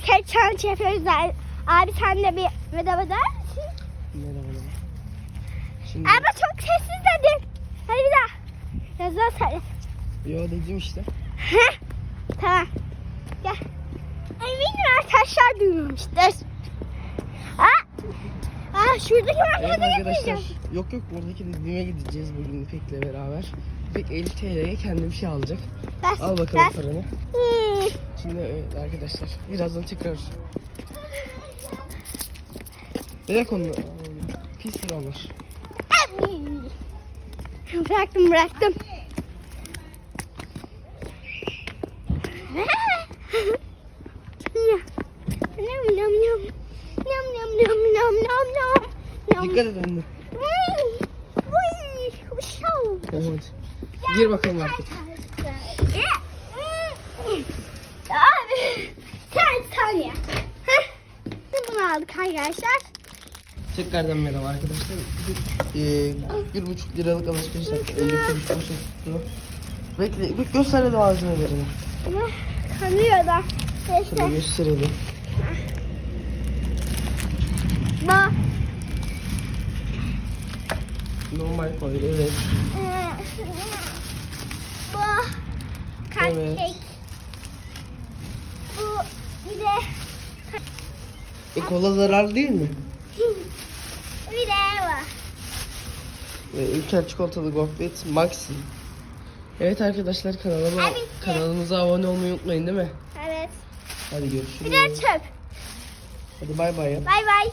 tek challenge yapıyoruz. Abi, sen de bir merhaba der misin? Merhaba. Şimdi Ama çok sessiz dedin. Hadi bir daha. Yazılar söyle. yo dedim işte. Heh, tamam. Gel. Eminim arkadaşlar duymamıştır. Aa, aa şuradaki Evet markete gitmeyeceğim. Yok yok buradaki dediğime gideceğiz bugün İpek'le beraber. İpek 50 TL'ye kendi bir şey alacak. Ver, Al bakalım ver. paranı. Hmm. Şimdi evet arkadaşlar birazdan tekrar. Bırak onu. Pis sıralar. Bıraktım bıraktım. Nam nam nam. Nam nam nam nam nam nam. Nam. Dikkat et. Evet. Gir bakalım artık. Abi sen saniye. Heh. Bunu aldık arkadaşlar. Tekrardan merhaba arkadaşlar. Ee, bir buçuk liralık alışveriş yaptık. 50 kuruş boş tuttu. Bekle, İpek göster hadi malzemelerini. Ama kanıyor da. Şöyle gösterelim. bu. Normal koy, evet. Ee, Bu. Cupcake. Evet. Bu bir de E kola zarar değil mi? bir de var. Ve Ülker çikolatalı gofret Maxi. Evet arkadaşlar kanalıma, Abi. kanalımıza abone olmayı unutmayın değil mi? Evet. Hadi görüşürüz. Bir de çöp. Hadi bay bay ya. Bay bay.